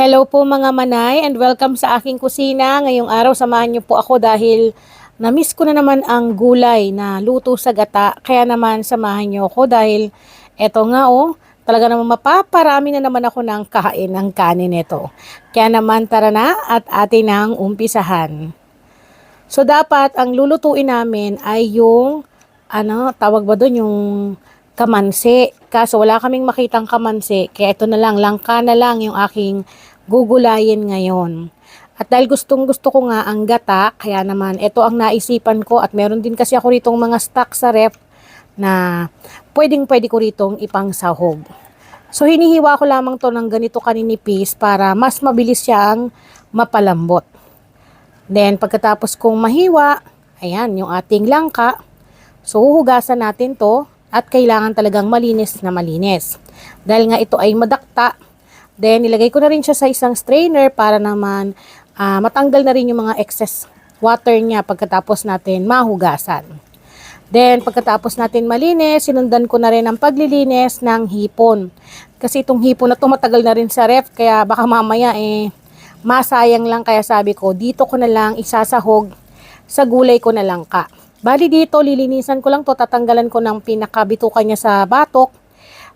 Hello po mga manay and welcome sa aking kusina. Ngayong araw samahan niyo po ako dahil na-miss ko na naman ang gulay na luto sa gata. Kaya naman samahan niyo ako dahil eto nga oh, talaga naman mapaparami na naman ako ng kain ng kanin nito. Kaya naman tara na at atin ang umpisahan. So dapat ang lulutuin namin ay yung ano, tawag ba doon yung kamansi. Kaso wala kaming makitang kamansi, kaya ito na lang, langka na lang yung aking gugulayin ngayon. At dahil gustong gusto ko nga ang gata, kaya naman ito ang naisipan ko at meron din kasi ako ritong mga stock sa ref na pwedeng pwede ko ritong ipang sahog. So hinihiwa ko lamang to ng ganito kaninipis para mas mabilis siyang mapalambot. Then pagkatapos kong mahiwa, ayan yung ating langka. So huhugasan natin to at kailangan talagang malinis na malinis. Dahil nga ito ay madakta, then nilagay ko na rin siya sa isang strainer para naman ah, matanggal na rin yung mga excess water niya pagkatapos natin mahugasan. Then, pagkatapos natin malinis, sinundan ko na rin ang paglilinis ng hipon. Kasi itong hipon na to na rin sa ref, kaya baka mamaya eh, masayang lang. Kaya sabi ko, dito ko na lang isasahog sa gulay ko na lang ka. Bali dito, lilinisan ko lang to, tatanggalan ko ng pinakabitukan niya sa batok.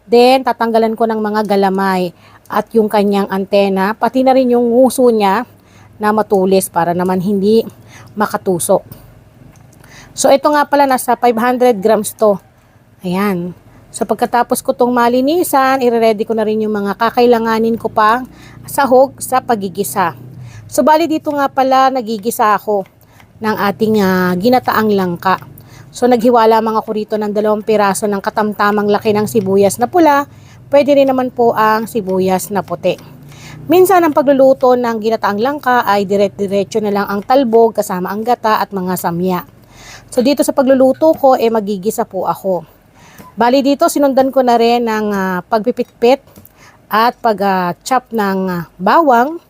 Then, tatanggalan ko ng mga galamay at yung kanyang antena, pati na rin yung nguso niya na matulis para naman hindi makatusok. So, ito nga pala, nasa 500 grams to. Ayan. So, pagkatapos ko tong malinisan, ire-ready ko na rin yung mga kakailanganin ko pang sahog sa pagigisa. So, bali dito nga pala, nagigisa ako ng ating ah, ginataang langka. So, naghiwa lamang ako rito ng dalawang piraso ng katamtamang laki ng sibuyas na pula. Pwede rin naman po ang sibuyas na puti. Minsan ang pagluluto ng ginataang langka ay direct-diretso na lang ang talbog kasama ang gata at mga samya. So dito sa pagluluto ko, eh magigisa po ako. Bali dito, sinundan ko na rin ng ah, pagpipitpit at pag-chop ng ah, bawang.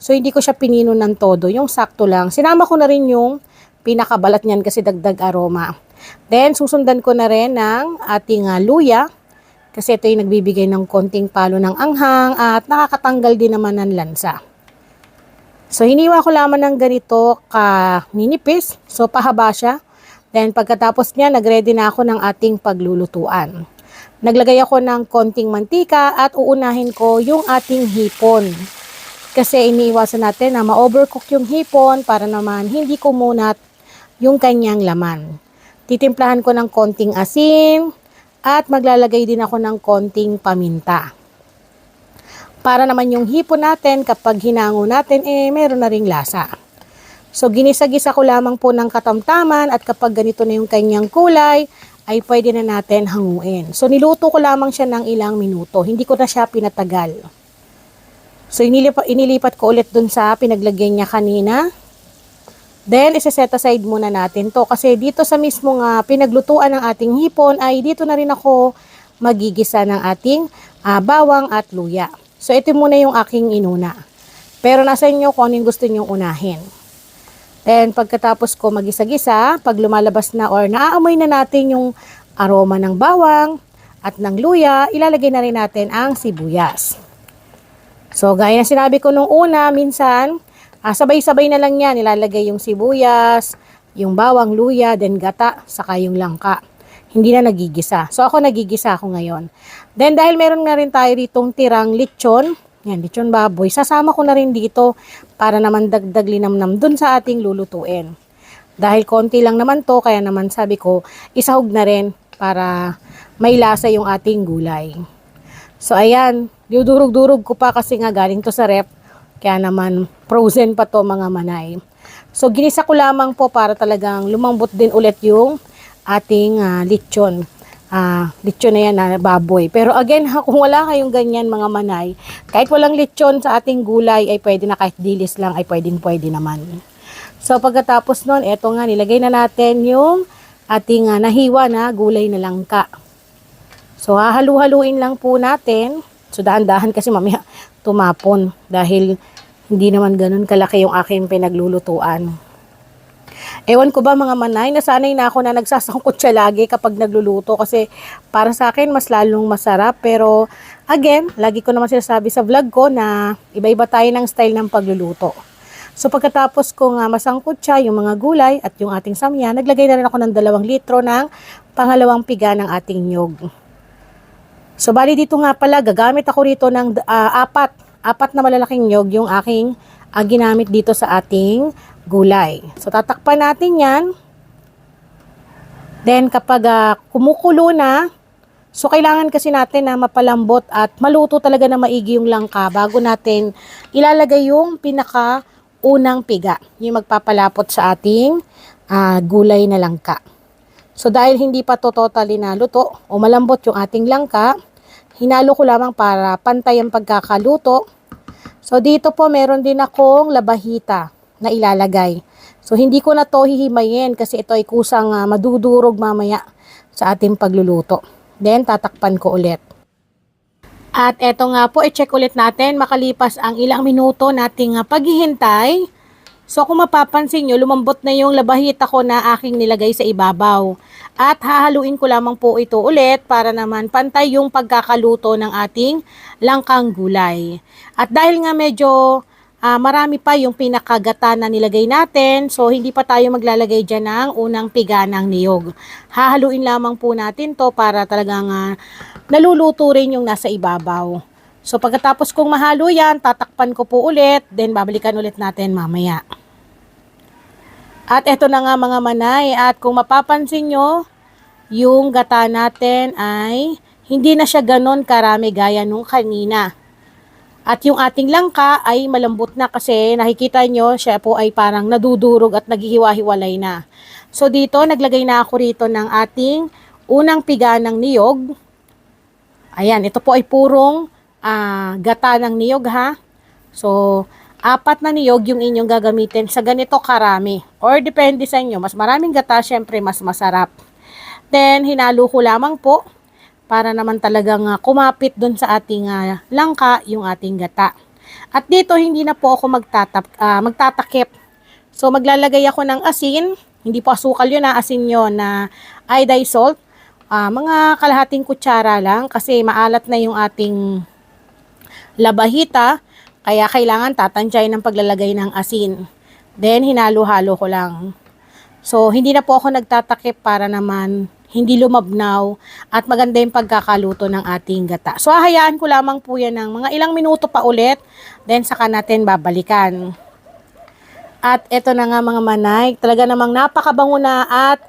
So hindi ko siya pinino ng todo, yung sakto lang. Sinama ko na rin yung pinakabalat niyan kasi dagdag aroma. Then susundan ko na rin ng ating ah, luya kasi ito yung nagbibigay ng konting palo ng anghang at nakakatanggal din naman ng lansa. So, hiniwa ko lamang ng ganito ka ninipis. So, pahaba siya. Then, pagkatapos niya, nagready na ako ng ating paglulutuan. Naglagay ako ng konting mantika at uunahin ko yung ating hipon. Kasi iniiwasan natin na ma-overcook yung hipon para naman hindi kumunat yung kanyang laman. Titimplahan ko ng konting asin at maglalagay din ako ng konting paminta para naman yung hipon natin kapag hinango natin eh meron na ring lasa. So ginisa-gisa ko lamang po ng katamtaman at kapag ganito na yung kanyang kulay ay pwede na natin hanguin. So niluto ko lamang siya ng ilang minuto. Hindi ko na siya pinatagal. So inilipat, inilipat ko ulit dun sa pinaglagyan niya kanina. Then isa-set aside muna natin to kasi dito sa mismo nga pinaglutuan ng ating hipon ay dito na rin ako magigisa ng ating ah, bawang at luya. So, ito muna yung aking inuna. Pero nasa inyo kung ano yung gusto nyong unahin. Then, pagkatapos ko magisa-gisa, pag lumalabas na or naaamoy na natin yung aroma ng bawang at ng luya, ilalagay na rin natin ang sibuyas. So, gaya na sinabi ko nung una, minsan, ah, sabay-sabay na lang yan. Ilalagay yung sibuyas, yung bawang, luya, then gata, saka yung langka hindi na nagigisa. So ako nagigisa ako ngayon. Then dahil meron nga rin tayo ditong tirang lechon, yan, lechon baboy, sasama ko na rin dito para naman dagdag linamnam dun sa ating lulutuin. Dahil konti lang naman to, kaya naman sabi ko, isahog na rin para may lasa yung ating gulay. So ayan, dudurog-durog ko pa kasi nga galing to sa rep, kaya naman frozen pa to mga manay. So ginisa ko lamang po para talagang lumambot din ulit yung ating uh, lechon. Uh, lechon na yan na baboy. Pero again, ha, kung wala kayong ganyan mga manay, kahit walang lechon sa ating gulay, ay pwede na kahit dilis lang, ay pwedeng pwede naman. So pagkatapos nun, eto nga, nilagay na natin yung ating uh, nahiwa na gulay na langka. So hahalu-haluin lang po natin. So dahan-dahan kasi mamaya tumapon dahil hindi naman ganun kalaki yung aking pinaglulutuan. Ewan ko ba mga manay, nasanay na ako na nagsasangkot siya lagi kapag nagluluto kasi para sa akin mas lalong masarap pero Again, lagi ko naman sinasabi sa vlog ko na iba-iba tayo ng style ng pagluluto. So pagkatapos ko nga masangkot siya, yung mga gulay at yung ating samya, naglagay na rin ako ng dalawang litro ng pangalawang piga ng ating nyog. So bali dito nga pala, gagamit ako rito ng ah, apat, apat na malalaking nyog yung aking ah, ginamit dito sa ating gulay. So tatakpan natin yan. Then kapag ah, kumukulo na, so kailangan kasi natin na mapalambot at maluto talaga na maigi yung langka bago natin ilalagay yung pinaka unang piga, yung magpapalapot sa ating ah, gulay na langka. So dahil hindi pa to totally na luto o malambot yung ating langka, hinalo ko lamang para pantay ang pagkakaluto. So dito po meron din akong labahita na ilalagay. So hindi ko na to hihimayin kasi ito ay kusang ah, madudurog mamaya sa ating pagluluto. Then tatakpan ko ulit. At eto nga po, i-check ulit natin makalipas ang ilang minuto nating ah, paghihintay. So kung mapapansin nyo, lumambot na yung labahita ko na aking nilagay sa ibabaw. At hahaluin ko lamang po ito ulit para naman pantay yung pagkakaluto ng ating langkang gulay. At dahil nga medyo ah, marami pa yung pinakagata na nilagay natin, so hindi pa tayo maglalagay dyan ng unang piga ng niyog. Hahaluin lamang po natin to para talagang ah, naluluto rin yung nasa ibabaw. So pagkatapos kong mahalo yan, tatakpan ko po ulit, then babalikan ulit natin mamaya. At eto na nga mga manay, at kung mapapansin nyo, yung gata natin ay hindi na siya ganon karami gaya nung kanina. At yung ating langka ay malambot na kasi nakikita nyo siya po ay parang nadudurog at naghihiwa-hiwalay na. So dito naglagay na ako rito ng ating unang piga ng niyog. Ayan, ito po ay purong ah, gata ng niyog ha. So, apat na niyog yung inyong gagamitin sa ganito karami. Or depende sa inyo, mas maraming gata, syempre mas masarap. Then, hinalo ko lamang po para naman talagang ah, kumapit dun sa ating ah, langka yung ating gata. At dito, hindi na po ako magtatap, ah, magtatakip. So, maglalagay ako ng asin. Hindi po asukal yun, na asin yun na iodized salt. Ah, mga kalahating kutsara lang kasi maalat na yung ating labahita. Kaya kailangan tatansyahin ng paglalagay ng asin. Then, hinalo-halo ko lang. So, hindi na po ako nagtatakip para naman hindi lumabnaw at maganda yung pagkakaluto ng ating gata. So, hahayaan ko lamang po yan ng mga ilang minuto pa ulit. Then, saka natin babalikan. At eto na nga mga manay, talaga namang napakabango na at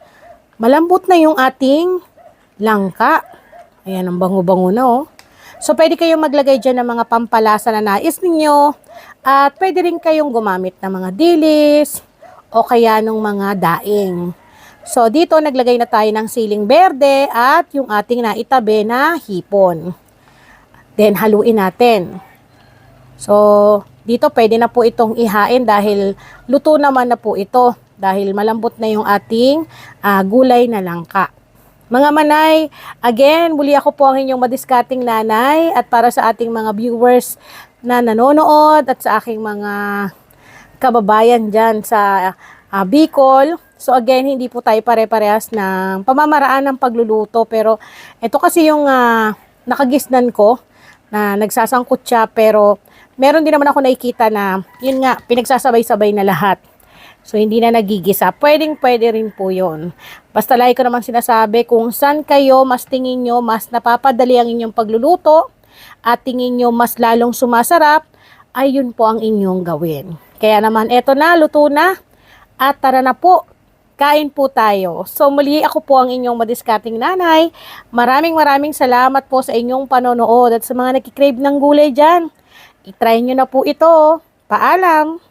malambot na yung ating langka. Ayan, ang bango-bango na oh. So, pwede kayong maglagay dyan ng mga pampalasa na nais ninyo. At pwede rin kayong gumamit ng mga dilis o kaya ng mga daing. So, dito naglagay na tayo ng siling berde at yung ating naitabi na hipon. Then, haluin natin. So, dito pwede na po itong ihain dahil luto naman na po ito. Dahil malambot na yung ating ah, gulay na langka. Mga manay, again, muli ako po ang inyong madiskating nanay at para sa ating mga viewers na nanonood at sa aking mga kababayan dyan sa ah, Bicol. So again, hindi po tayo pare-parehas ng pamamaraan ng pagluluto pero ito kasi yung ah, nakagisnan ko na nagsasangkot siya pero meron din naman ako nakikita na yun nga, pinagsasabay-sabay na lahat. So, hindi na nagigisa. Pwedeng pwede rin po yun. Basta lagi ko naman sinasabi kung saan kayo mas tingin nyo, mas napapadali ang inyong pagluluto at tingin nyo mas lalong sumasarap, ay yun po ang inyong gawin. Kaya naman, eto na, luto na. At tara na po, kain po tayo. So muli ako po ang inyong madiskarting nanay. Maraming maraming salamat po sa inyong panonood at sa mga nakikrave ng gulay dyan. I-try nyo na po ito. Paalam!